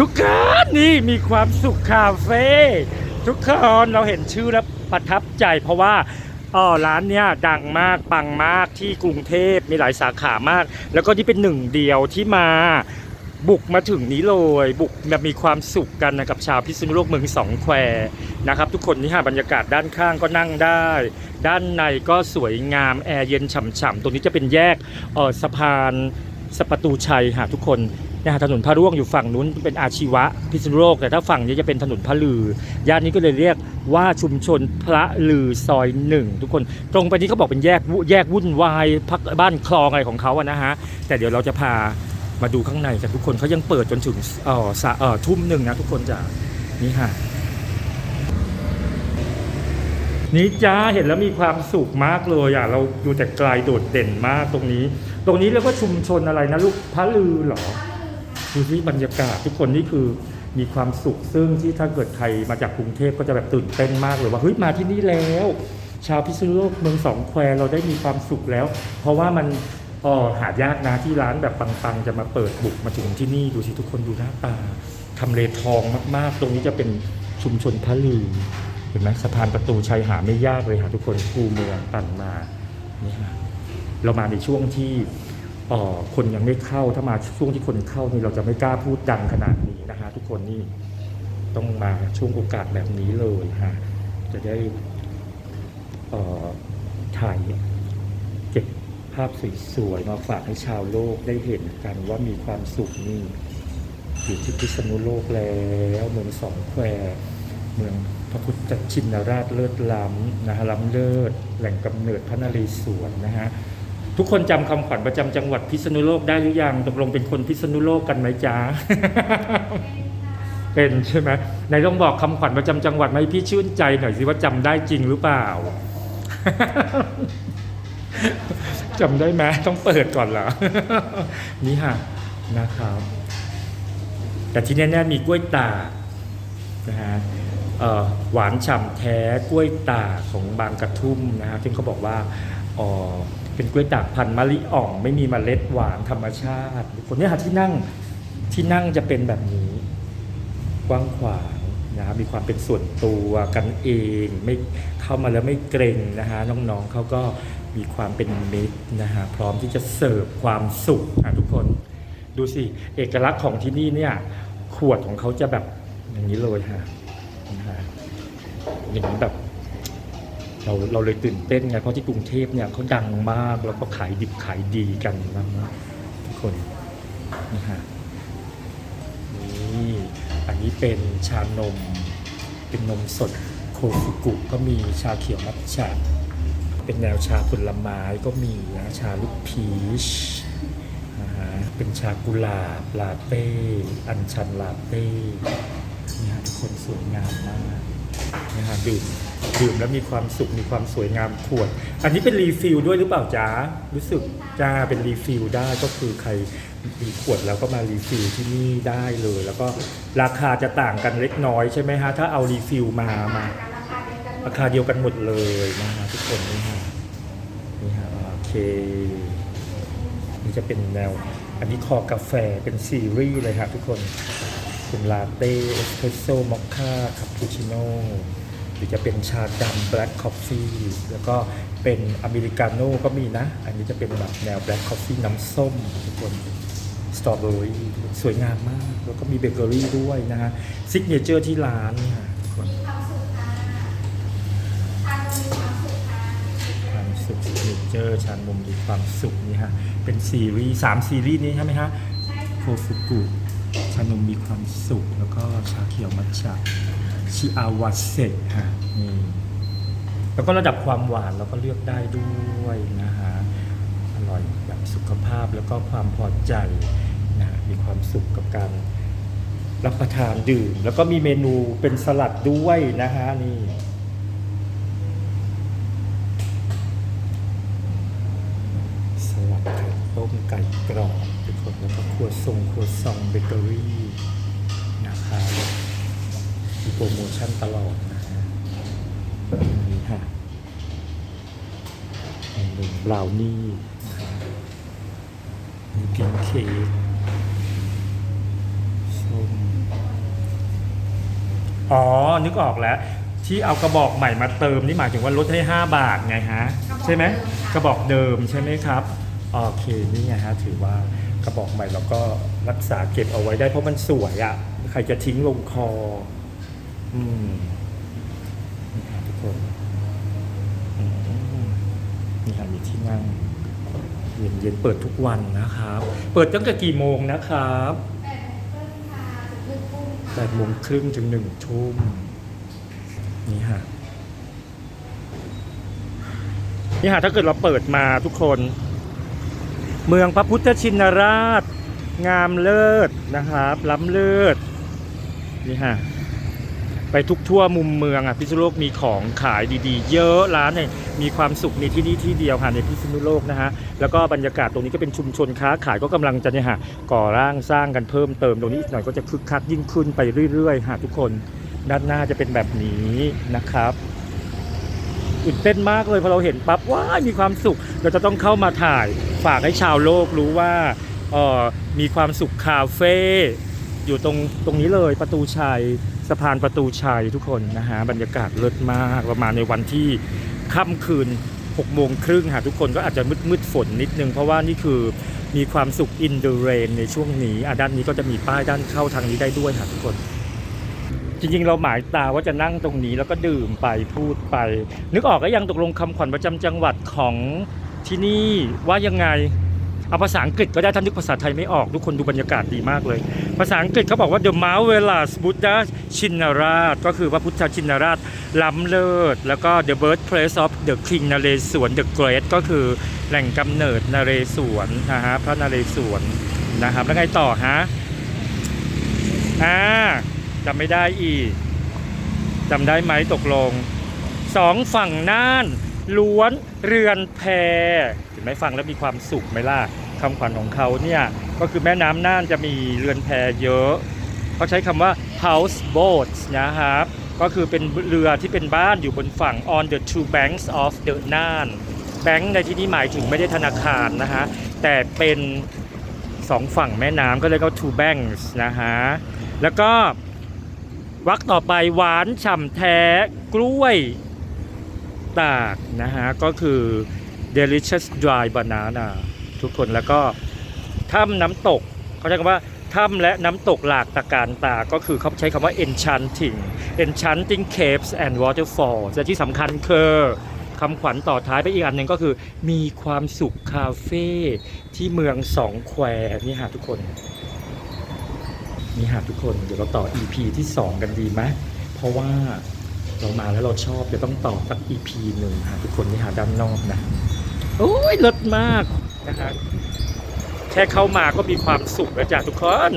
ทุกคนนี่มีความสุขคาเฟ่ทุกคนเราเห็นชื่อแล้วประทับใจเพราะว่าอ๋อร้านเนี้ยดังมากปังมากที่กรุงเทพมีหลายสาขามาก แล้วก็นี่เป็นหนึ่งเดียวที่มาบุกมาถึงนี้เลย บุกแบบมีความสุขกันนะกับชาวพิษณุโลกเมืองสองแควนะครับ ทุกคนนี่ฮะบรรยากาศด้านข้างก็นั่งได้ ด้านในก็สวยงามแอร์เย็นฉ่ำๆตรงนี้จะเป็นแยกเออสะพานสประตูชัยฮะทุกคน นะฮะถนนพระร่วงอยู่ฝั่งนู้นเป็นอาชีวะพิษณุโลกแต่ถ้าฝั่งนี้จะเป็นถนนพระลือ ย่านนี้ก็เลยเรียกว่าชุมชนพระลือซอยหนึ่งทุกคน ตรงไปนี้เขาบอกเป็นแยกแยกวุ่นวายพักบ้านคลองอะไรของเขาอะนะฮะแต่เดี๋ยวเราจะพามาดูข้างในกันทุกคนเขายังเปิดจนถึงเอ่อสะเอ่อทุ่มหนึ่งนะทุกคนจ้ะนี่ค่ะนี่จ้าเห็นแล้วมีความสุขมากเลยอะเราดูแต่ไกลโดดเด่นมากตรงนี้ ตรงนี้เรียกว่าชุมชนอะไรนะลูกพระลือเหรอ ดูที่บรรยากาศทุกคนนี่คือมีความสุขซึ่งที่ถ้าเกิดใครมาจากกรุงเทพก็จะแบบตื่นเต้นมากเลยว่าเฮ้ยมาที่นี่แล้ว ชาวพิษณุโลกเมืองสองแควเราได้มีความสุขแล้ว เพราะว่ามันอ๋อหายากนะที่ร้านแบบปังๆ จะมาเปิดบุกมาถึงที่นี่ดูสิทุกคนดูหน้าตาทำเลทองมากๆ ตรงนี้จะเป็นชุมชนพระลือเห็นไหมสะพานประตูชัยหาไม่ยากเลยหาทุกคนคูเมืองตันมานี่ฮะเรามาในช่วงที่ คนยังไม่เข้าถ้ามาช่วงที่คนเข้านี่เราจะไม่กล้าพูดดังขนาดนี้นะฮะทุกคนนี่ต้องมาช่วงโอกาสแบบนี้เลยฮะจะได้เออถ่ายเก็บภาพสวยๆมาฝากให้ชาวโลกได้เห็นกันว่ามีความสุขนี่อยู่ที่พิษณุโลกแล้วเมืองสองแควเมืองพระพุทธชินราชเลิศล้ำนะฮะล้ำเลิศแหล่งกำเนิดพระนเรศวรนะฮะ ทุกคนจำคำขวัญประจำจังหวัดพิษณุโลกได้หรือยังตกลงเป็นคนพิษณุโลกกันไหมจ๊ะเป็นใช่ไหมไหนต้องบอกคำขวัญประจำจังหวัดมาให้พี่ชื่นใจหน่อยสิว่าจำได้จริงหรือเปล่าจำได้ไหมต้องเปิดก่อนเหรอนี่ฮะนะครับ แต่ที่แน่ๆมีกล้วยตากนะฮะเอ่อหวานฉ่ำแท้กล้วยตากของบางกระทุ่มนะฮะซึ่งเขาบอกว่าอ๋อ เป็นกล้วยตากพันธุ์มะลิอ่อง ไม่มีเมล็ดหวานธรรมชาติคนนี้ฮะที่นั่งที่นั่งจะเป็นแบบนี้กว้างขวางนะครับมีความเป็นส่วนตัวกันเองไม่เข้ามาแล้วไม่เกรงนะฮะน้องๆเขาก็มีความเป็นมิตรนะฮะพร้อมที่จะเสิร์ฟความสุขอะทุกคนดูสิเอกลักษณ์ของที่นี่เนี่ยขวดของเขาจะแบบอย่างนี้เลยฮะนะฮะอย่างนี้แบบ เราเราเลยตื่นเต้นไงเพราะที่กรุงเทพเนี่ยเขาดังมากแล้วก็ขายดิบขายดีกันมากทุกคนนี่ฮะนี่อันนี้เป็นชานม เป็นนมสดโคฟุกุก็มีชาเขียวมัทฉะเป็นแนวชาผลไม้ก็มีนะชาลูกพีชนะฮะเป็นชากุหลาบลาเต้อัญชันลาเต้นี่ฮะทุกคนสวยงามมากนี่ฮะดื่ม ดื่มแล้วมีความสุขมีความสวยงามขวด อันนี้เป็นรีฟิลด้วยหรือเปล่าจ๊ะรู้สึกจ้าเป็นรีฟิลได้ก็คือใครมีขวดแล้วก็มารีฟิลที่นี่ได้เลย แล้วก็ราคาจะต่างกันเล็กน้อยใช่ไหมฮะถ้าเอารีฟิลมามาราคาเดียวกันหมดเลยนะฮะทุกคนนี่ฮะนี่ฮะโอเคนี่จะเป็นแนว อันนี้คอกาแฟเป็นซีรีส์เลยครับทุกคนเป็นลาเต้เอสเพรสโซ่มอคค่าคาปูชิโน่ หรือจะเป็นชาดำแบล็ k คอฟฟี่แล้วก็เป็นอเมริกาโน่ก็มีนะ อันนี้จะเป็นแบบแนวแบล็ k คอฟฟี่น้ำส้มทุกคนสตรอเบอรี่สวยงามมาก แล้วก็มีเบเกอรี่ด้วยนะฮะซิกเนเจอร์ที่ร้านเนี่ยทุกคนความสุขซิกเนเจอร์ชานมมีความสุขนี่ฮะเป็นซีรีส์สามซีรีส์นี้ใช่ไหมฮะโคฟุกุชานมมีความสุขแล้วก็ชาเขียวมัทฉะ ชิอาวาเซฮะนี่แล้วก็ระดับความหวานเราก็เลือกได้ด้วยนะฮะอร่อยแบบสุขภาพแล้วก็ความพอใจนะมีความสุขกับการรับประทานดื่ม แล้วก็มีเมนูเป็นสลัดด้วยนะฮะนี่สลัดไข่ต้มไก่กรอบทุกคนแล้วก็ครัวซองครัวซองเบเกอรี่นะคะ มีโปรโมชั่นตลอดนะฮะนี่ฮะอันหนึ่งบราวนี่มีพิงเค้กส้มอ๋อ นึกออกแล้ว ที่เอากระบอกใหม่มาเติมนี่หมายถึงว่าลดให้ 5 บาทไงฮะ ใช่ไหมกระบอกเดิมใช่ไหมครับ โอเค นี่ไงฮะ ถือว่ากระบอกใหม่เราก็รักษาเก็บเอาไว้ได้เพราะมันสวยอะ่ะ ใครจะทิ้งลงคอ อืมนี่ครับทุกคนนี่ครับมีที่นั่งเย็นเย็นเปิดทุกวันนะครับ เปิดตั้งแต่กี่โมงนะครับแปดโมงครึ่งถึงหนึ่งทุ่มแปดโมงครึ่งถึงหนึ่งทุ่มนี่ฮะนี่ฮะถ้าเกิดเราเปิดมาทุกคน เมืองพระพุทธชินราช งามเลิศนะครับล้ำเลิศนี่ฮะ ไปทุกทั่วมุมเมืองอะพิษณุโลกมีของขายดีๆ เยอะร้านเนี่ยมีความสุขในที่นี่ที่เดียวค่ะในพิษณุโลกนะฮะแล้วก็บรรยากาศตรงนี้ก็เป็นชุมชนค้าขายก็กำลังจะเนี่ยฮะก่อร่างสร้างกันเพิ่มเติมตรงนี้อีกหน่อยก็จะคึกคักยิ่งขึ้นไปเรื่อยๆฮะทุกคนด้านหน้าจะเป็นแบบนี้นะครับตื่นเต้นมากเลยพอเราเห็นปั๊บว้ามีความสุขเราจะต้องเข้ามาถ่ายฝากให้ชาวโลกรู้ว่าเออมีความสุขคาเฟ่อยู่ตรงตรงนี้เลยประตูชัย สะพานประตูชัยทุกคนนะฮะบรรยากาศเลิศมากประมาณในวันที่ค่ำคืน6โมงครึ่งหาทุกคนก็อาจจะมืดมืดฝนนิดนึง เพราะว่านี่คือมีความสุข in the rain ในช่วงนี้อะด้านนี้ก็จะมีป้ายด้านเข้าทางนี้ได้ด้วยค่ะทุกคน จริงๆ เราหมายตาว่าจะนั่งตรงนี้แล้วก็ดื่มไปพูดไป นึกออกก็ยังตกลงคำขวัญประจำจังหวัดของที่นี่ว่ายังไง เอาภาษาอังกฤษก็ได้ท่านนึกภาษาไทยไม่ออกทุกคนดูบรรยากาศดีมากเลย ภาษาอังกฤษเขาบอกว่า the marvelous Buddha ชินราช ก็คือพระพุทธชินราช ล้ำเลิศ แล้วก็ the birthplace of the king นเรศวร the great ก็คือแหล่งกำเนิดนเรศวรนะฮะพระนเรศวรนะครับแล้วไงต่อฮะอ่าจำไม่ได้อีกจำได้ไหมตกลงสองฝั่งน่านล้วนเรือนแพ ไหมฟังแล้วมีความสุขไหมล่ะคำขวัญของเขาเนี่ยก็คือแม่น้ำน่านจะมีเรือนแพเยอะเขาใช้คำว่า house boats นะครับ ก็คือเป็นเรือที่เป็นบ้านอยู่บนฝั่ง on the two banks of the น่านแบงค์ในที่นี้หมายถึงไม่ได้ธนาคารนะฮะแต่เป็นสองฝั่งแม่น้ำก็เลยกว่า two banks นะฮะแล้วก็วักต่อไปหวานฉ่ำแท้กล้วยตากนะฮะก็คือ delicious dry banana ทุกคนแล้วก็ถ้ำน้ำตกเขาใช้คำว่าถ้ำและน้ำตกหลากตะการตา ก็คือเขาใช้คำว่า enchanting enchanting caves and waterfalls และที่สำคัญคือคำขวัญต่อท้ายไปอีกอันหนึ่งก็คือ มีความสุขคาเฟ่ที่เมืองสองแควนี่ฮะทุกคนนี่ฮะทุกคนเดี๋ยวเราต่อ EP ที่ 2 กันดีไหมเพราะว่า เรามาแล้วเราชอบเดี๋ยวต้องต่อสัก EP หนึ่งทุกคนที่หาด้านนอกนะ โอ้ยเลิศมากนะฮะแค่เข้ามาก็มีความสุขแล้วจ้ะทุกคน